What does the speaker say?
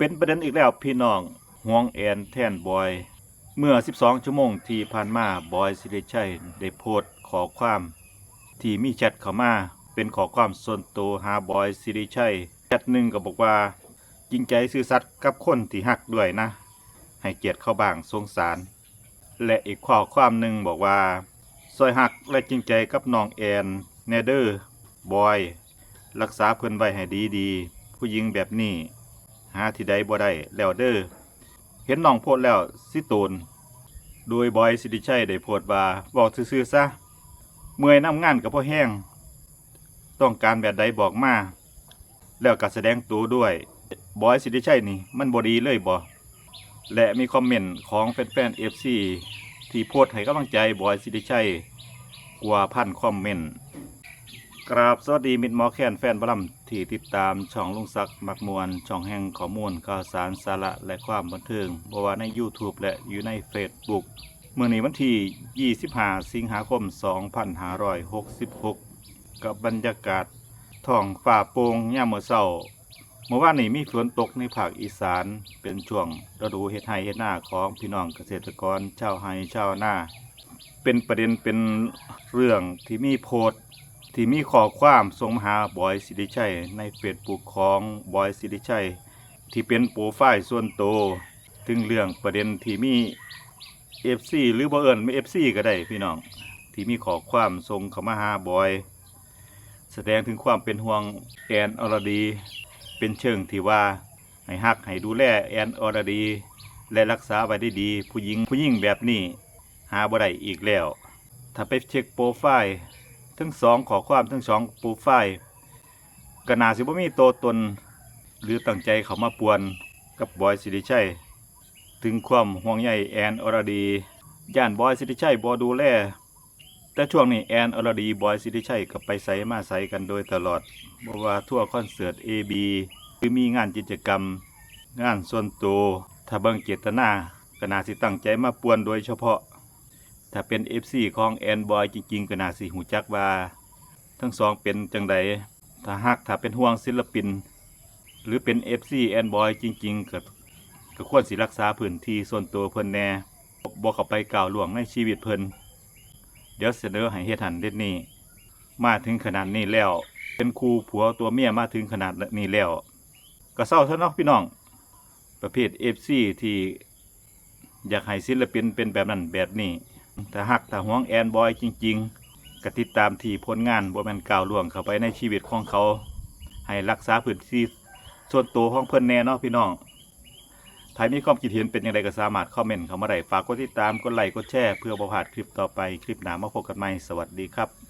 เป็นประเด็นอีกแล้วพี่น้องห่วงแอนแทนบอย เมื่อ 12 ชั่วโมงที่ผ่านมาบอยสิริชัยได้โพสต์ขอความ ที่มีแชทเข้ามาเป็นขอความส่วนตัวหาบอยสิริชัยแชทหนึ่งก็บอกว่าจริงใจซื่อสัตย์กับคนที่หักด้วยนะ ให้เกียรติเขาบ้างสงสาร และอีกข้อความหนึ่งบอกว่าซอยหักและจริงใจกับน้องแอนแนเดอร์บอย รักษาเพิ่อนไว้ให้ดีดีๆผู้หญิงแบบนี้าที่ใดบ่ได้แล้วเด้อเห็นน้องโพดแล้วสิโตนโดยบอยสิริชัยได้โพดว่าบอกซื่อๆซะเมื่อยน้ำงานกับพ่อแห้ง ต้องการแบบใดบอกมา แล้วก็แสดงตัวด้วยบอยสิริชัยนี่มันบ่ดีเลยบ่และมีคอมเมนต์ของแฟนๆ FC ที่โพสให้กำลังใจบอยสิริชัยกว่าพันคอมเมนต์ กราบสวัสดีมิตรหมอแคนแฟนบลัมที่ติดตามช่องลุงศักดิ์มักมวลช่องแห่งข้อมูลข่าวสารสาระและความบันเทิงบว่าใน YouTube และอยู่ใน Facebook เมื่อนี้วันที่ 25 สิงหาคม 2566 กับบรรยากาศท้องฝ่าโปร่งย่ามมื้อเช้าเมื่อวานนี้มีฝนตกในภาคอีสานเป็นช่วงฤดูเฮ็ดไร่เฮ็ดนาของพี่น้องเกษตรกรชาวไร่ชาวนาเป็นประเด็นเป็นเรื่องที่มีโพสต์ ที่มีข้อความส่งมหาบอยสิริชัย ในเฟซบุ๊กของบอยสิริชัย ที่เป็นโปรไฟล์ส่วนตัวถึงเรื่องประเด็นที่มี FC หรือบ่เอิ้นไม่ FC ก็ได้พี่น้อง ที่มีข้อความส่งเข้ามาหาบอย แสดงถึงความเป็นห่วงแอนอรดี เป็นเชิงที่ว่าให้ฮักให้ดูแลแอนอรดี และรักษาไว้ได้ดี ผู้หญิงผู้หญิงแบบนี้ หาบ่ได้อีกแล้ว ถ้าไปเช็คโปรไฟล์ ทั้งสองขอความทั้งสองปรไฟก็นาสิบ่มีโตัวตน หรือตั้งใจเขามาปวนกับบอยสิริชัยถึงความห่วงใยแอนอรดีย่านบอยสิริชัยบ่ดูแลแต่ช่วงนี้แอนอรดีบอยสิริชัยกับไปใส่มาใส่กันโดยตลอดบ่ว่าทั่วคอนเสิร์ต AB หรือมีงานกิจกรรม งานส่วนตัวถ้าเบิ่งเจตนาก็นาสิตั้งใจมาปวนโดยเฉพาะ ถ้าเป็น FC ของแอนบอยจริงๆก็น่าสิหูจักว่า ทั้งสองเป็นจังใดถ้าฮักถ้าเป็นห่วงศิลปิน หรือเป็น FC แอนบอยจริงๆก็ก็ควรสิรักษาพื้นที่ส่วนตัวเพิ่นแหน่บ่เข้าไปก้าวล่วงในชีวิตเพิ่นเดี๋ยวเสนอให้เฮ็ดหันเด็ดนี้มาถึงขนาดนี้แล้ว เป็นครูผัวตัวเมียมาถึงขนาดนี้แล้ว ก็เศร้าเท่าเนาะพี่น้อง ประเภท FC ที่อยากให้ศิลปินเป็นแบบนั้นแบบนี้ ถ้าหักถ้าห่วงแอนบอยจริง ๆกติดตามที่ผลงานบ่แมนก่าวล่วงเข้าไปในชีวิตของเขา ให้รักษาพื้นที่ส่วนตัวของเพื่อนแน่เนาะพี่น้องถ้ามีความคิดเห็นเป็นอย่างไรก็สามารถคอมเมนต์เข้ามาได้ฝากกดติดตามกดไลค์กดแชร์เพื่อบ่พลาดคลิปต่อไปคลิปหน้ามาพบกันใหม่สวัสดีครับ